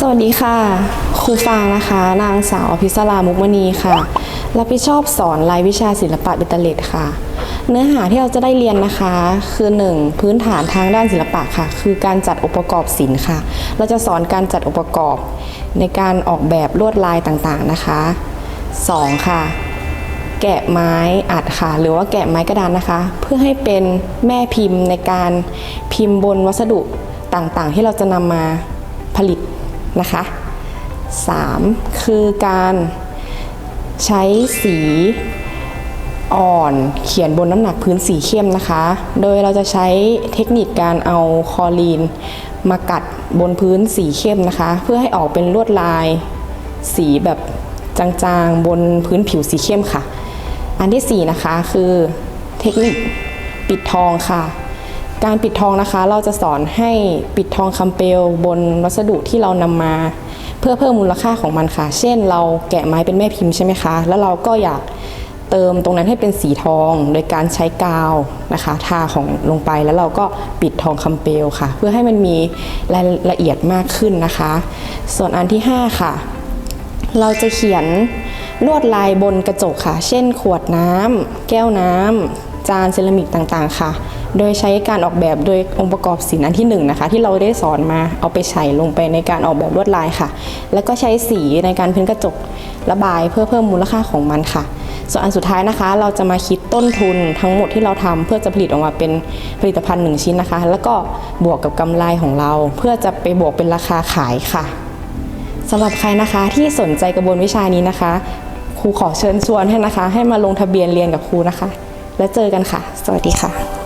สวัสดีค่ะ ครูฟางนะคะ นางสาวอภิสรามุกมณีค่ะ รับผิดชอบสอนรายวิชาศิลปะเบตเตอร์เลดค่ะ เนื้อหาที่เราจะได้เรียนนะคะ คือ 1. พื้นฐานทางด้านศิลปะค่ะ คือการจัดองค์ประกอบศิลป์ค่ะ เราจะสอนการจัดองค์ประกอบ ในการออกแบบลวดลายต่างๆนะคะ 2. ค่ะ แกะไม้อัดค่ะ หรือว่าแกะไม้กระดานนะคะ เพื่อให้เป็นแม่พิมพ์ในการพิมพ์บนวัสดุต่างๆ ที่เราจะนำมาผลิต นะคะ 3. คือการใช้สีอ่อนเขียนบนน้ำหนักพื้นสีเข้มนะคะ โดยเราจะใช้เทคนิคการเอาคอลีนมากัดบนพื้นสีเข้มนะคะ เพื่อให้ออกเป็นลวดลายสีแบบจางๆบนพื้นผิวสีเข้มค่ะ อันที่ 4 นะคะคือเทคนิคปิดทองค่ะ การปิดทองนะคะ เราจะสอนให้ปิดทองคำเปลวบนวัสดุที่เรานำมา เพื่อเพิ่มมูลค่าของมันค่ะ เช่น เราแกะไม้เป็นแม่พิมพ์ใช่ไหมคะ แล้วเราก็อยากเติมตรงนั้นให้เป็นสีทอง โดยการใช้กาวนะคะ ทาของลงไปแล้วเราก็ปิดทองคำเปลวค่ะ เพื่อให้มันมีรายละเอียดมากขึ้นนะคะ ส่วนอันที่ 5 ค่ะ เราจะเขียนลวดลายบนกระจกค่ะ เช่น ขวดน้ำแก้วน้ำจานเซรามิกต่างๆ ค่ะ โดยใช้การออกแบบโดยองค์ประกอบศิลป์อันที่หนึ่งนะคะที่เราได้สอนมาเอาไปใส่ลงไปในการออกแบบลวดลายค่ะ แล้วก็ใช้สีในการเพ้นกระจกระบายเพื่อเพิ่มมูลค่าของมันค่ะ ส่วนอันสุดท้ายนะคะ เราจะมาคิดต้นทุนทั้งหมดที่เราทำเพื่อจะผลิตออกมาเป็นผลิตภัณฑ์หนึ่งชิ้นนะคะ แล้วก็บวกกับกำไรของเรา เพื่อจะไปบวกเป็นราคาขายค่ะสำหรับใครนะคะที่สนใจกระบวนวิชานี้นะคะครูขอเชิญชวนให้นะคะ ให้มาลงทะเบียนเรียนกับครูนะคะ แล้วเจอกันค่ะ สวัสดีค่ะ